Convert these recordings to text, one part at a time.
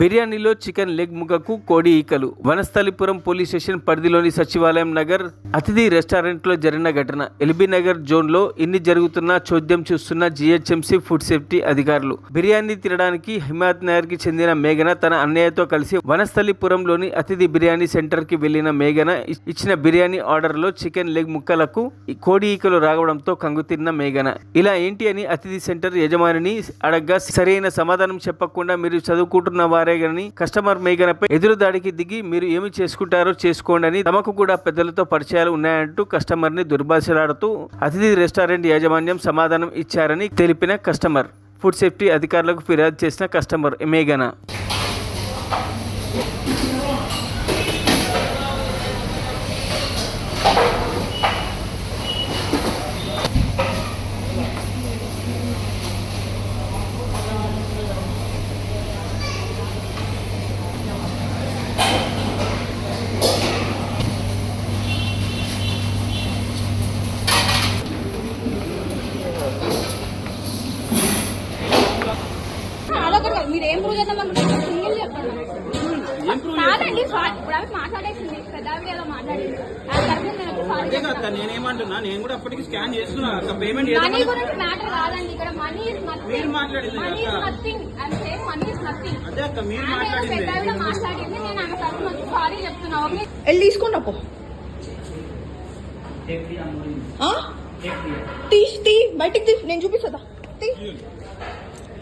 బిర్యానీలో chicken leg ముక్కకు కోడి ఈకలు. వనస్థలిపురం పోలీస్ స్టేషన్ పరిధిలోని సచివాలయం నగర్ అతిథి రెస్టారెంట్లో జరిగిన ఘటన. ఎల్బీ నగర్ జోన్ ఇన్ని జరుగుతున్న చోద్యం చూస్తున్న జిహెచ్ఎంసీ ఫుడ్ సేఫ్టీ అధికారులు. బిర్యానీ తినడానికి హిమాయత్ నగర్కి చెందిన మేఘన తన అన్నయ్యతో కలిసి వనస్థలిపురంలోని అతిథి బిర్యానీ సెంటర్కి వెళ్ళిన మేఘన ఇచ్చిన బిర్యానీ ఆర్డర్లో చికెన్ లెగ్ ముక్కలకు కోడి ఈకలు రావడంతో కంగుతిన్న మేఘన. ఇలా ఏంటి అని అతిథి సెంటర్ యజమానిని అడగ్గా సరైన సమాధానం చెప్పకుండా మీరు చదువుకుంటున్న వారే గాని కస్టమర్ మేఘనపై ఎదురు దాడికి దిగి మీరు ఏమి చేసుకుంటారో చేసుకోండి అని తమకు కూడా పెద్దలతో పరిచయాలు ఉన్నాయంటూ కస్టమర్ని దుర్భాషలాడుతూ అతిథి రెస్టారెంట్ యాజమాన్యం సమాధానం ఇచ్చారని తెలిపిన కస్టమర్. ఫుడ్ సేఫ్టీ అధికారులకు ఫిర్యాదు చేసిన కస్టమర్ మేఘన. చేద్దాం సింగిల్ చెప్పండి కాదండి ఇప్పుడు మాట్లాడేసింది మాట్లాడింది. నేనేమంటున్నా నేను కూడా అప్పటికి స్కాన్ చేస్తున్నా. పేమెంట్ మనీ గురించి మ్యాటర్ కాదండి ఇక్కడ మనీ ఇస్ నథింగ్ మీరు మాట్లాడింది మనీ ఇస్ అక్క. నథింగ్ అంటే మనీ ఇస్ నథింగ్ అదే అక్క మీరు ఆమె ఏదో మాట్లాడింది. పెద్ద ఆవిడ మాట్లాడింది నేను ఆమె తరఫున వచ్చి సారీ చెప్తున్నా. ఓకే వెళ్ళి తీసుకున్నా పో ఆ? తీసి తీ బయటికి తీ నేను చూపిస్తుందా? తీ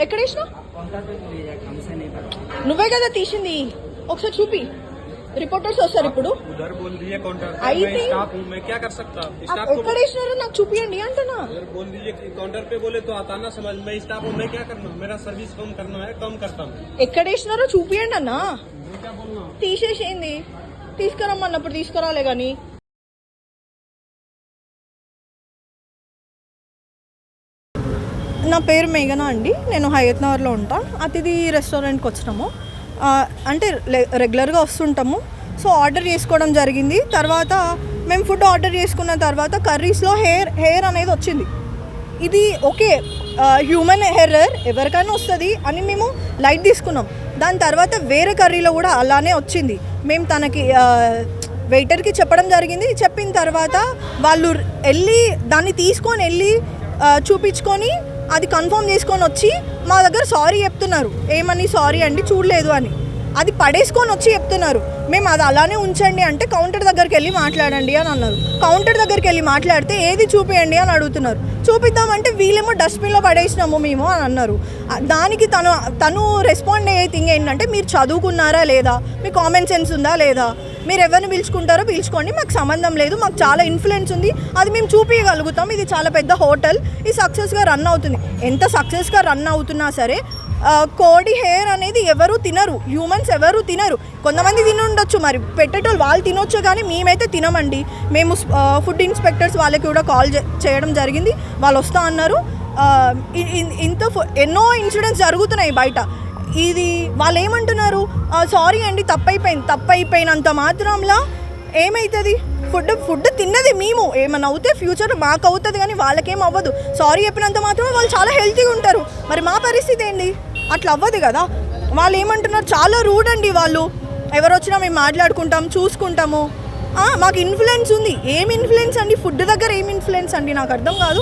ఎక్కడ వేసినా నువ్వే కదా తీసింది ఒకసారి చూపి రిపోర్టర్స్ వస్తారు ఇప్పుడు उधर बोल दिए काउंटर पे, आई मैं थी। स्टाफ हूँ मैं क्या कर सकता ఆ स्टाफ ఎక్కడ వేసినారో నాకు చూపియండి అంటున్నా उधर बोल दीजिए कि काउंटर पे बोले तो आता ना समझ मैं स्टाफ हूँ मैं क्या करना मेरा सर्विस कम करना है कम करता हूँ ఎక్కడ వేసినారో చూపియండి అన్నా मैं क्या बोलना తీసేసేయండి తీసుకురమ్మన్నప్పుడు తీసుకురాలే కానీ నా పేరు మేఘన అండి. నేను హయత్ నగర్లో ఉంటా. అతిథి రెస్టారెంట్కి వచ్చినాము. అంటే రెగ్యులర్గా వస్తుంటాము. సో ఆర్డర్ చేసుకోవడం జరిగింది. తర్వాత మేము ఫుడ్ ఆర్డర్ చేసుకున్న తర్వాత కర్రీస్లో హెయిర్ హెయిర్ అనేది వచ్చింది. ఇది ఓకే హ్యూమన్ హెర్రర్ ఎవరికైనా వస్తుంది అని మేము లైట్ తీసుకున్నాం. దాని తర్వాత వేరే కర్రీలో కూడా అలానే వచ్చింది. మేము తనకి వెయిటర్కి చెప్పడం జరిగింది. చెప్పిన తర్వాత వాళ్ళు వెళ్ళి దాన్ని తీసుకొని వెళ్ళి చూపించుకొని అది కన్ఫర్మ్ చేసుకొని వచ్చి మా దగ్గర సారీ చెప్తున్నారు. ఏమని సారీ అండి? చూడలేదు అని. అది పడేసుకొని వచ్చి చెప్తున్నారు. మేము అది అలానే ఉంచండి అంటే కౌంటర్ దగ్గరికి వెళ్ళి మాట్లాడండి అని అన్నారు. కౌంటర్ దగ్గరికి వెళ్ళి మాట్లాడితే ఏది చూపియండి అని అడుగుతున్నారు. చూపిద్దామంటే వీళ్ళేమో డస్ట్బిన్లో పడేసినాము మేము అని అన్నారు. దానికి తను తను రెస్పాండ్ అయ్యే థింగ్ ఏంటంటే మీరు చదువుకున్నారా లేదా? మీ కామన్ సెన్స్ ఉందా లేదా? మీరు ఎవరిని పిలుచుకుంటారో పిలుచుకోండి. మాకు సంబంధం లేదు మాకు చాలా ఇన్ఫ్లుయెన్స్ ఉంది. అది మేము చూపించగలుగుతాం ఇది చాలా పెద్ద హోటల్. ఇది సక్సెస్గా రన్ అవుతుంది. ఎంత సక్సెస్గా రన్ అవుతున్నా సరే కోడి హెయిర్ అనేది ఎవరు తినరు. హ్యూమన్స్ ఎవరు తినరు. కొంతమంది తిని ఉండొచ్చు మరి. పెట్టేటోళ్ళు వాళ్ళు తినొచ్చు కానీ మేమైతే తినమండి. మేము ఫుడ్ ఇన్స్పెక్టర్స్ వాళ్ళకి కూడా కాల్ చేయడం జరిగింది. వాళ్ళు వస్తా అన్నారు. ఇంత ఎన్నో ఇన్సిడెంట్స్ జరుగుతున్నాయి బయట. ఇది వాళ్ళు ఏమంటున్నారు సారీ అండి తప్పైపోయింది తప్పైపోయినంత మాత్రంలా ఏమవుతుంది ఫుడ్ ఫుడ్ తిన్నది మేము ఏమన్నా అవుతే ఫ్యూచర్ మాకు అవుతుంది కానీ వాళ్ళకేం అవ్వదు. సారీ చెప్పినంత మాత్రం వాళ్ళు చాలా హెల్తీగా ఉంటారు. మరి మా పరిస్థితి ఏంటి అట్లా అవ్వదు కదా? వాళ్ళు ఏమంటున్నారు చాలా రూడ్ అండి వాళ్ళు. ఎవరు వచ్చినా మేము మాట్లాడుకుంటాం చూసుకుంటాము. మాకు ఇన్ఫ్లుయెన్స్ ఉంది. ఏం ఇన్ఫ్లుయెన్స్ అండి? ఫుడ్ దగ్గర ఏం ఇన్ఫ్లుయెన్స్ అండి? నాకు అర్థం కాదు.